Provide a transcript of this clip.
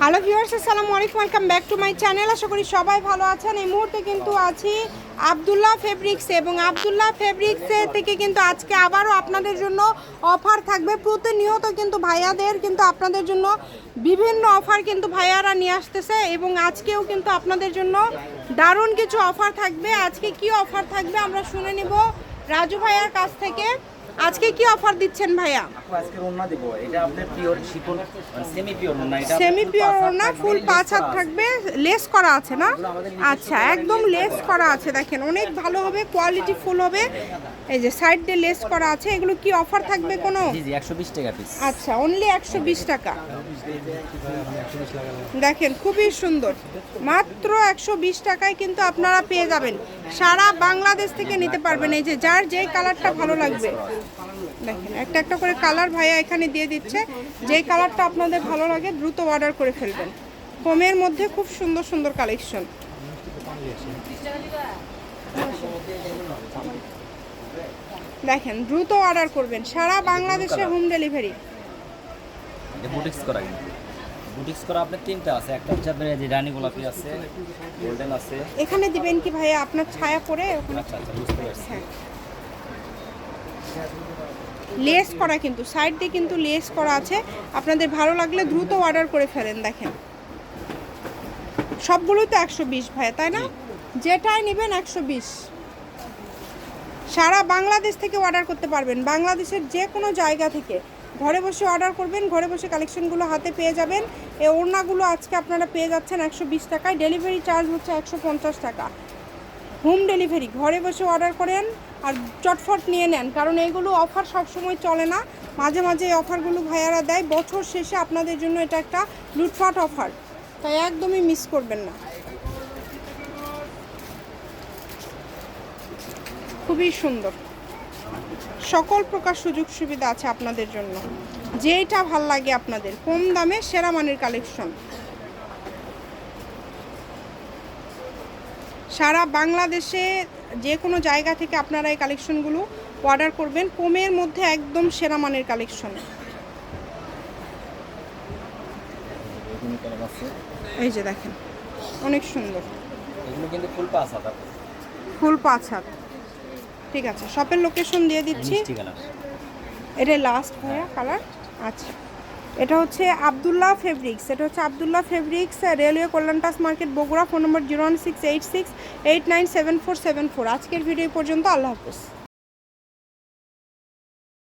Hello viewers আসসালামু আলাইকুম welcome back to my channel আশা করি সবাই ভালো আছেন। এই মুহূর্তে কিন্তু আছি আবদুল্লাহ ফেব্রিক্স এবং আবদুল্লাহ ফেব্রিক্স থেকে কিন্তু আজকে আবারও আপনাদের জন্য অফার থাকবে। প্রতিনিয়ত কিন্তু ভাইয়াদের কিন্তু আপনাদের জন্য বিভিন্ন অফার কিন্তু ভাইয়ারা নিয়ে আসতেছে এবং আজকেও কিন্তু আপনাদের জন্য দারুণ কিছু অফার থাকবে। আজকে কি অফার থাকবে আমরা শুনে নিব। রাজু ভাইয়ার কাছ থেকে। আজকে কি অফার দিচ্ছেন ভাইয়া? আজকে ওড়না দিব। এটা আপনার পিওর শিফন সেমি পিওর ওড়না এটা সেমি পিওর না পাঁচ হাত ফুল পাঁচ হাত থাকবে লেস করা আছে না? আচ্ছা একদম লেস করা আছে দেখেন অনেক ভালো হবে কোয়ালিটি ফুল হবে। এই যে সাইড দিয়ে লেস করা আছে এগুলো কি অফার থাকবে কোনো? জি জি একশো বিশ টাকা পিস আচ্ছা অনলি একশো বিশ টাকা। দেখেন খুবই সুন্দর। মাত্র একশো বিশ টাকায় কিন্তু আপনারা পেয়ে যাবেন। সারা বাংলাদেশ থেকে নিতে পারবেন। এই যে যার যেই কালারটা ভালো লাগবে। দেখেন একটা একটা করে কালার ভাইয়া এখানে দিয়ে দিচ্ছে। যেই কালারটা আপনাদের ভালো লাগে দ্রুত অর্ডার করে ফেলবেন। কমের মধ্যে খুব সুন্দর সুন্দর কালেকশন দেখেন দ্রুত অর্ডার করবেন। সারা বাংলাদেশে হোম ডেলিভারি বুটিক্স করা বুটিক্স করা আপনার তিনটা আছে। একটা হচ্ছে আপনার যে রানী গোলাপি আছে গোল্ডেন আছে। এখানে দিবেন কি ভাইয়া? আপনার ছায়া পরে ওখানে আচ্ছা আচ্ছা বুঝতে পারছি। হ্যাঁ। লেস করা কিন্তু সাইড দিয়ে কিন্তু লেস করা আছে। আপনাদের ভালো লাগলে দ্রুত অর্ডার করে ফেলেন, দেখেন। সবগুলোই তো একশো বিশ ভাইয়া, তাই না? যেটাই নেবেন একশো বিশ। সারা বাংলাদেশ থেকে অর্ডার করতে পারবেন। বাংলাদেশের যে কোনো জায়গা থেকে। ঘরে বসে অর্ডার করবেন, ঘরে বসে কালেকশনগুলো হাতে পেয়ে যাবেন। এই ওড়নাগুলো আজকে আপনারা পেয়ে যাচ্ছেন একশো বিশ টাকায়। ডেলিভারি চার্জ হচ্ছে একশো পঞ্চাশ টাকা। হোম ডেলিভারি, ঘরে বসে অর্ডার করেন আর চটফট নিয়ে নেন, কারণ এইগুলো অফার সবসময় চলে না। মাঝে মাঝে এই অফারগুলো ভাইয়ারা দেয়, বছর শেষে আপনাদের জন্য এটা একটা লুটফাট অফার তাই একদমই মিস করবেন না। খুবই সুন্দর। সকল প্রকার সুযোগ সুবিধা আছে আপনাদের জন্য। যেটা ভালো লাগে আপনাদের, কম দামে সেরা মানের কালেকশন সারা বাংলাদেশে যে কোনো জায়গা থেকে আপনারা এই কালেকশনগুলো অর্ডার করবেন। কমের মধ্যে একদম সেরা মানের কালেকশন। এই যে দেখেন অনেক সুন্দর। ফুল পাঁচ হাত ঠিক আছে শপের লোকেশন দিয়ে দিচ্ছি। মিষ্টি কালার। এটা লাস্ট ভাইয়া কালার আচ্ছা। এটা হচ্ছে আবদুল্লাহ ফেব্রিক্স, এটা হচ্ছে Abdullah fabrics railway কল্যাণটাস market, Bogura, phone number zero one six eight six eight nine seven four seven four. আজকের ভিডিও পর্যন্ত, আল্লাহ হাফেজ।